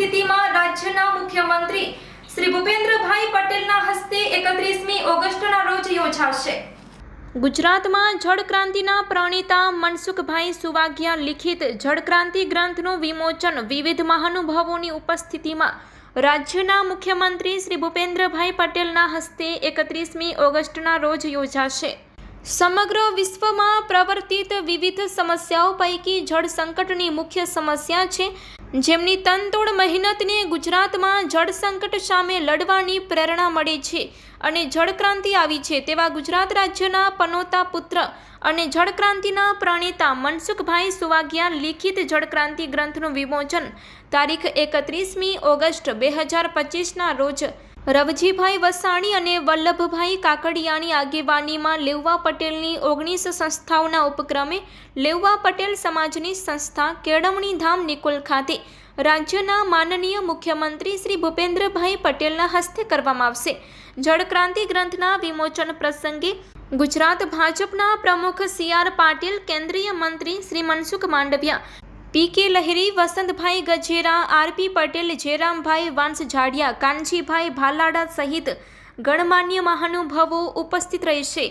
સ્થિતિમાં રાજ્યના મુખ્યમંત્રી શ્રી ભૂપેન્દ્રભાઈ પટેલના હસ્તે એકત્રીસમી ઓગસ્ટના રોજ યોજાશે. ગુજરાતમાં જળક્રાંતિના પ્રણેતા મનસુખભાઈ સુવાગિયા લિખિત જળક્રાંતિ ગ્રંથનું વિમોચન વિવિધ મહાનુભાવોની ઉપસ્થિતિમાં રાજ્યના મુખ્યમંત્રી શ્રી ભૂપેન્દ્રભાઈ પટેલના હસ્તે એકત્રીસમી ઓગસ્ટના રોજ યોજાશે. સમગ્ર વિશ્વમાં પ્રવર્તિત વિવિધ સમસ્યાઓ પૈકી જળ સંકટની મુખ્ય સમસ્યા છે જેમની તનતોડ મહેનતને ગુજરાતમાં જળ સંકટ સામે લડવાની પ્રેરણા મળે છે અને જળક્રાંતિ આવી છે તેવા ગુજરાત રાજ્યના પનોતા પુત્ર અને જળક્રાંતિના પ્રણેતા મનસુખભાઈ સુવાગિયા લિખિત જળક્રાંતિ ગ્રંથનું વિમોચન તારીખ એકત્રીસમી ઓગસ્ટ બે હજાર પચીસના રોજ રવજીભાઈ વસાણી અને વલ્લભભાઈ કાકડિયાની આગેવાનીમાં લેવવા પટેલની ઓગણીસ સંસ્થાઓના ઉપક્રમે લેવવા પટેલ સમાજની સંસ્થા કેળવણી ધામ નિકોલ ખાતે રાજ્યના માનનીય મુખ્યમંત્રી શ્રી ભૂપેન્દ્રભાઈ પટેલના હસ્તે કરવામાં આવશે. જળક્રાંતિ ગ્રંથના વિમોચન પ્રસંગે ગુજરાત ભાજપના પ્રમુખ સી આર પાટીલ, કેન્દ્રીય મંત્રી Shri Mansukh Mandaviya P K Laheri, Vasantbhai Gajera RP Patel Jerambhai Vansjadiya, Kanjibhai ભાલાડા સહિત ગણમાન્ય મહાનુભાવો ઉપસ્થિત રહેશે.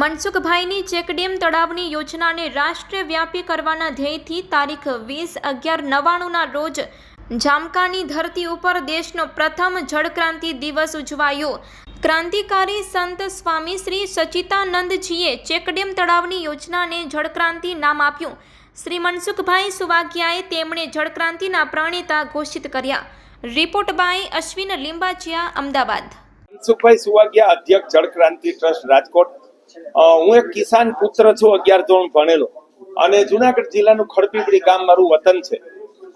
મનસુખભાઈની ચેકડેમ તળાવની યોજનાને રાષ્ટ્રવ્યાપી કરવાના ધ્યેયથી તારીખ વીસ અગિયાર નવ્વાણુંના રોજ જામકાની ધરતી ઉપર દેશનો પ્રથમ જળક્રાંતિ દિવસ ઉજવાયો. ક્રાંતિકારી સંત સ્વામી શ્રી સચિતાનંદજીએ ચેકડેમ તળાવની યોજનાને જળક્રાંતિ નામ આપ્યું. શ્રી મનસુખભાઈ સુવાગ્યાએ તેમણે જળક્રાંતિના પ્રણેતા ઘોષિત કર્યા. Report by Ashwin Limbachiya Ahmedabad. Mansukhbhai Suvagiya અધ્યક્ષ જળક્રાંતિ ટ્રસ્ટ રાજકોટ. હું એક કિસાન પુત્ર છું, અગિયાર ધોરણ ભણેલો. અને જુનાગઢ જિલ્લાનું ખડપીપળી ગામ મારું વતન છે.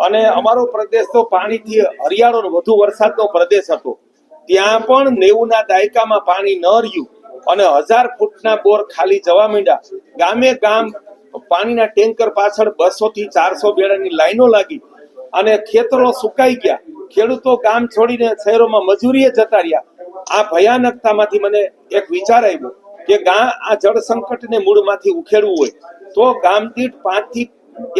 અને અમારો પ્રદેશ તો પાણીથી હરિયાળો વધુ વરસાદનો પ્રદેશ હતો. ત્યાં પણ નેવુંના દાયકામાં પાણી ન રહ્યું. અને હજાર ફૂટના બોર ખાલી જવા માંડ્યા. ગામે ગામ પાણીના ટેન્કર પાછળ બસો થી ચારસો બેડાની લાઈનો લાગી અને ખેતરો સુકાઈ ગયા. ખેડૂતો ગામ છોડીને શહેરોમાં મજૂરીએ જતા રહ્યા. આ ભયાનકતામાંથી મને એક વિચાર આવ્યો કે ગા આ જળ સંકટને મૂળમાંથી ઉખેડવું હોય તો ગામ દીઠ પાંચથી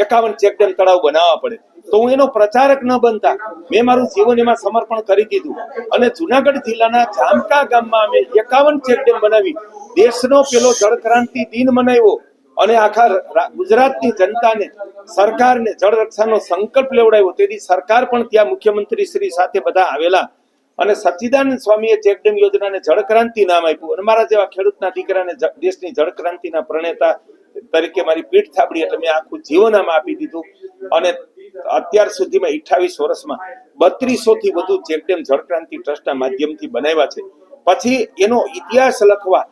એકાવન ચેકડેમ તળાવ બનાવવા પડે. તો હું એનો પ્રચારક ન બનતા. મેં મારું જીવન એમાં સમર્પણ કરી દીધું. અને જુનાગઢ જિલ્લાના જામકા ગામમાં અમે એકાવન ચેકડેમ બનાવી. દેશનો પેલો જળ ક્રાંતિ દિન મનાવ્યો. અને આખા ગુજરાતની જનતાને, સરકારને જળ રક્ષાનો સંકલ્પ લેવડાવ્યો. તેથી સરકાર પણ ત્યાં મુખ્યમંત્રી શ્રી સાથે બધા આવેલા. અને સચ્ચિદાનંદ સ્વામીએ ચેકડેમ યોજનાને જળક્રાંતિ નામ આપ્યું. અને મારા જેવા ખેડૂતના દીકરાને દેશની દેશની જળક્રાંતિના પ્રણેતા તરીકે મારી પીઠ થાબડી એટલે મેં આખું જીવન આમાં આપી દીધું. અને અત્યાર સુધીમાં અઠાવીસ વર્ષમાં બત્રીસો થી વધુ ચેકડેમ જળક્રાંતિ ટ્રસ્ટના માધ્યમથી બનાવ્યા છે. પછી એનો ઇતિહાસ લખવા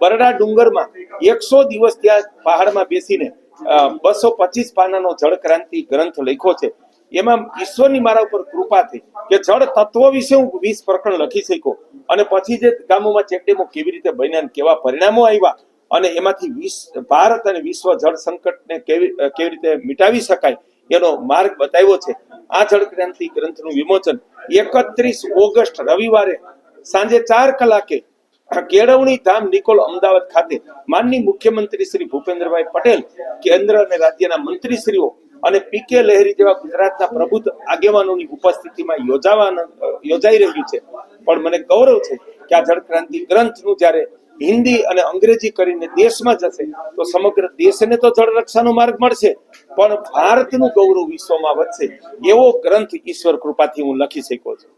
બરડા ડુંગરમાં એકસો દિવસ ત્યાં પહાડમાં બેસીને બસો પચીસ પાનાનો જળક્રાંતિ ગ્રંથ લખ્યો છે. એમાં ઈશ્વરની મારા ઉપર કૃપા થઈ કે જળ તત્વ વિશે હું વીસ પ્રકરણ લખી શક્યો. અને પછી જે ગામોમાં ચેકડેમો કેવી રીતે બન્યા કેવા પરિણામો આવ્યા અને એમાંથી વિશ, ભારત અને વિશ્વ જળ સંકટને કેવી કેવી રીતે મિટાવી શકાય એનો માર્ગ બતાવ્યો છે. આ જળક્રાંતિ ગ્રંથનું વિમોચન એકત્રીસ ઓગસ્ટ રવિવારે સાંજે ચાર કલાકે કેળવણી ધામ નિકોલ અમદાવાદ ખાતે માનની મુખ્યમંત્રી શ્રી ભૂપેન્દ્રભાઈ પટેલ, કેન્દ્ર અને રાજ્યના મંત્રીશ્રીઓ અને પી લહેરી જેવા ગુજરાતના પ્રબુદ્ધ આગેવાનોની ઉપસ્થિતિમાં યોજાવાના, યોજાઈ રહ્યું છે. પણ મને ગૌરવ છે કે આ જળક્રાંતિ ગ્રંથનું જ્યારે હિન્દી અને અંગ્રેજી કરીને દેશમાં જશે, તો સમગ્ર દેશને તો જળ રક્ષાનો માર્ગ મળશે, પણ ભારતનું ગૌરવ વિશ્વમાં વધશે, એવો ગ્રંથ ઈશ્વર કૃપાથી હું લખી શક્યો છું.